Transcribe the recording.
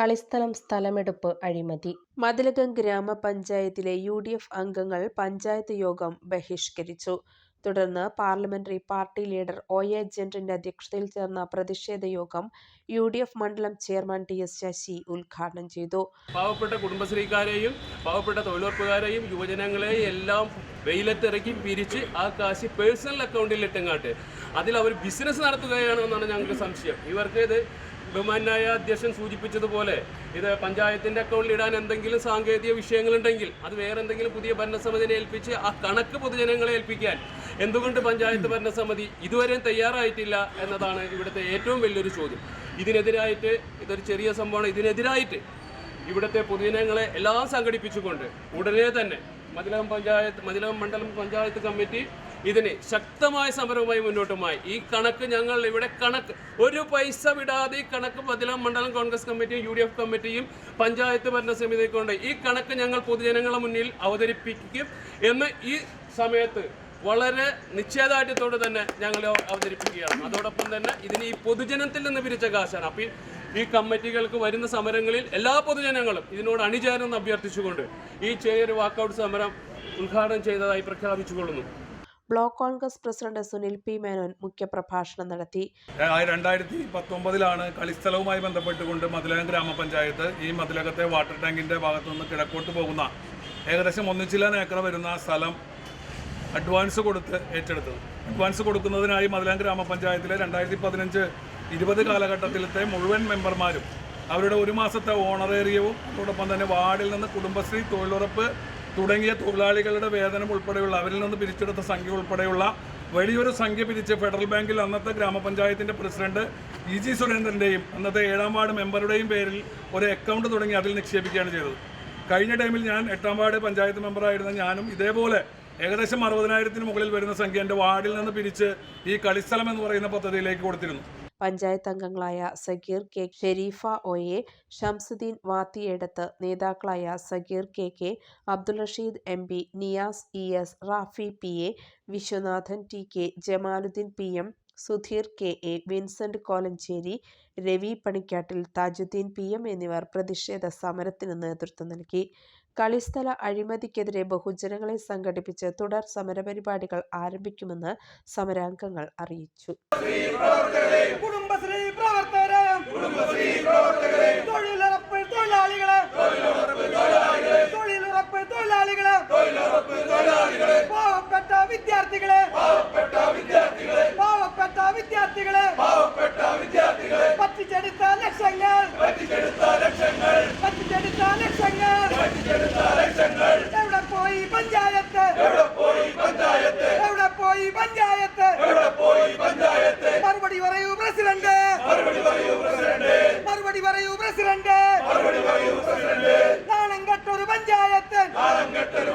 കളിസ്ഥലം സ്ഥലമെടുപ്പ് അഴിമതി. മതിലകം ഗ്രാമപഞ്ചായത്തിലെ U D F അംഗങ്ങൾ പഞ്ചായത്ത് യോഗം ബഹിഷ്കരിച്ചു. തുടർന്ന് parliamentary party leader O A ജനറിന്റെ അധ്യക്ഷതയിൽ ചേർന്ന പ്രതിഷേധ യോഗം യു ഡി എഫ് മണ്ഡലം ചെയർമാൻ ടി എസ് ശശി ഉദ്ഘാടനം ചെയ്തു. പാവപ്പെട്ട കുടുംബശ്രീക്കാരെയും പാവപ്പെട്ട തൊഴിലുറപ്പുകാരെയും യുവജനങ്ങളെയും എല്ലാം വെയിലത്തിറക്കി പിരിച്ച് ആ കാശ് പേഴ്സണൽ അക്കൗണ്ടിൽ ഇട്ടങ്ങാട്ട് അതിൽ അവർ ബിസിനസ് നടത്തുകയാണോ എന്നാണ് ഞങ്ങൾക്ക് സംശയം. ഇവർക്ക് ഇത് ബഹുമാനായ അധ്യക്ഷൻ സൂചിപ്പിച്ചതുപോലെ ഇത് പഞ്ചായത്തിന്റെ അക്കൗണ്ടിൽ ഇടാൻ എന്തെങ്കിലും സാങ്കേതിക വിഷയങ്ങളുണ്ടെങ്കിൽ അത് വേറെ എന്തെങ്കിലും പുതിയ ഭരണസമിതിനെ ഏൽപ്പിച്ച് ആ കണക്ക് പൊതുജനങ്ങളെ ഏൽപ്പിക്കാൻ എന്തുകൊണ്ട് പഞ്ചായത്ത് ഭരണസമിതി ഇതുവരെയും തയ്യാറായിട്ടില്ല എന്നതാണ് ഇവിടുത്തെ ഏറ്റവും വലിയൊരു ചോദ്യം. ഇതിനെതിരായിട്ട് ഇതൊരു ചെറിയ സംഭവമാണ്. ഇതിനെതിരായിട്ട് ഇവിടുത്തെ പൊതുജനങ്ങളെ എല്ലാം സംഘടിപ്പിച്ചുകൊണ്ട് ഉടനെ തന്നെ മതിലകം പഞ്ചായത്ത് മതിലകം മണ്ഡലം പഞ്ചായത്ത് കമ്മിറ്റി ഇതിന് ശക്തമായ സമരവുമായി മുന്നോട്ടുമായി. ഈ കണക്ക് ഞങ്ങൾ ഇവിടെ കണക്ക് ഒരു പൈസ വിടാതെ ഈ കണക്ക് പതിലാം മണ്ഡലം കോൺഗ്രസ് കമ്മിറ്റിയും യു ഡി എഫ് കമ്മിറ്റിയും പഞ്ചായത്ത് ഭരണസമിതി കൊണ്ട് ഈ കണക്ക് ഞങ്ങൾ പൊതുജനങ്ങളുടെ മുന്നിൽ അവതരിപ്പിക്കും എന്ന് ഈ സമയത്ത് വളരെ നിശ്ചയദാർഢ്യത്തോടെ തന്നെ ഞങ്ങൾ അവതരിപ്പിക്കുകയാണ്. അതോടൊപ്പം തന്നെ ഇതിന് ഈ പൊതുജനത്തിൽ നിന്ന് പിരിച്ച കാശാണ്. അപ്പം ഈ- കമ്മിറ്റികൾക്ക് വരുന്ന സമരങ്ങളിൽ എല്ലാ പൊതുജനങ്ങളും ഇതിനോട് അണിചേരുമെന്ന് അഭ്യർത്ഥിച്ചുകൊണ്ട് ഈ ചെറിയൊരു വാക്കൗട്ട് സമരം ഉദ്ഘാടനം ചെയ്തതായി പ്രഖ്യാപിച്ചുകൊള്ളുന്നു. Block Congress president Sunil P Menon മുഖ്യപ്രഭാഷണം നടത്തി. രണ്ടായിരത്തി പത്തൊമ്പതിലാണ് കളിസ്ഥലവുമായി ബന്ധപ്പെട്ടുകൊണ്ട് മതിലകം ഗ്രാമപഞ്ചായത്ത് ഈ മതിലകത്തെ വാട്ടർ ടാങ്കിന്റെ ഭാഗത്തുനിന്ന് കിഴക്കോട്ട് പോകുന്ന ഏകദേശം ഒന്നിച്ചില്ലാൻ ഏക്കർ വരുന്ന സ്ഥലം അഡ്വാൻസ് കൊടുത്ത് ഏറ്റെടുത്തത്. അഡ്വാൻസ് കൊടുക്കുന്നതിനായി മതിലകം ഗ്രാമപഞ്ചായത്തിലെ രണ്ടായിരത്തി പതിനഞ്ച് ഇരുപത് കാലഘട്ടത്തിലത്തെ മുഴുവൻ മെമ്പർമാരും അവരുടെ ഒരു മാസത്തെ ഓണറേറിയവും അതോടൊപ്പം തന്നെ വാർഡിൽ നിന്ന് കുടുംബശ്രീ തൊഴിലുറപ്പ് തുടങ്ങിയ തൊഴിലാളികളുടെ വേതനം ഉൾപ്പെടെയുള്ള അവരിൽ നിന്ന് പിരിച്ചെടുത്ത സംഖ്യ ഉൾപ്പെടെയുള്ള വലിയൊരു സംഖ്യ പിരിച്ച് ഫെഡറൽ ബാങ്കിൽ അന്നത്തെ ഗ്രാമപഞ്ചായത്തിന്റെ പ്രസിഡന്റ് ഇ ജി സുരേന്ദ്രന്റെയും അന്നത്തെ ഏഴാം വാർഡ് മെമ്പറുടെയും പേരിൽ ഒരു അക്കൗണ്ട് തുടങ്ങി അതിൽ നിക്ഷേപിക്കുകയാണ് ചെയ്തത്. കഴിഞ്ഞ ടൈമിൽ ഞാൻ എട്ടാം വാർഡ് പഞ്ചായത്ത് മെമ്പറായിരുന്ന ഞാനും ഇതേപോലെ ഏകദേശം അറുപതിനായിരത്തിന് മുകളിൽ വരുന്ന സംഖ്യ എന്റെ വാർഡിൽ നിന്ന് പിരിച്ച് ഈ കളിസ്ഥലം എന്ന് പറയുന്ന പദ്ധതിയിലേക്ക് കൊടുത്തിരുന്നു. പഞ്ചായത്ത് അംഗങ്ങളായ സഗീർ കെ. ഷെരീഫ ഒയെ ഷംസുദ്ദീൻ വാത്തിയെടത്ത് നേതാക്കളായ Sageer K. K. Abdul Rasheed M. P Niyas E. S Rafi P. A. Viswanathan T. K. Jamaluddin P. M. Sudheer K. A. Vincent Kolenchery Ravi Panikkattil Thajuddin P. M. എന്നിവർ പ്രതിഷേധ സമരത്തിന് നേതൃത്വം നൽകി. കളിസ്ഥല അഴിമതിക്കെതിരെ ബഹുജനങ്ങളെ സംഘടിപ്പിച്ച് തുടർ സമരപരിപാടികൾ ആരംഭിക്കുമെന്ന് സമരാംഗങ്ങൾ അറിയിച്ചു. കുടുംബശ്രീ പ്രവർത്തകരെ കുടുംബശ്രീ പ്രവർത്തകരെ மறுபடி வரையு பிரசிடண்ட். நானங்கட்டொரு பஞ்சாயத்து. நானங்கட்டொரு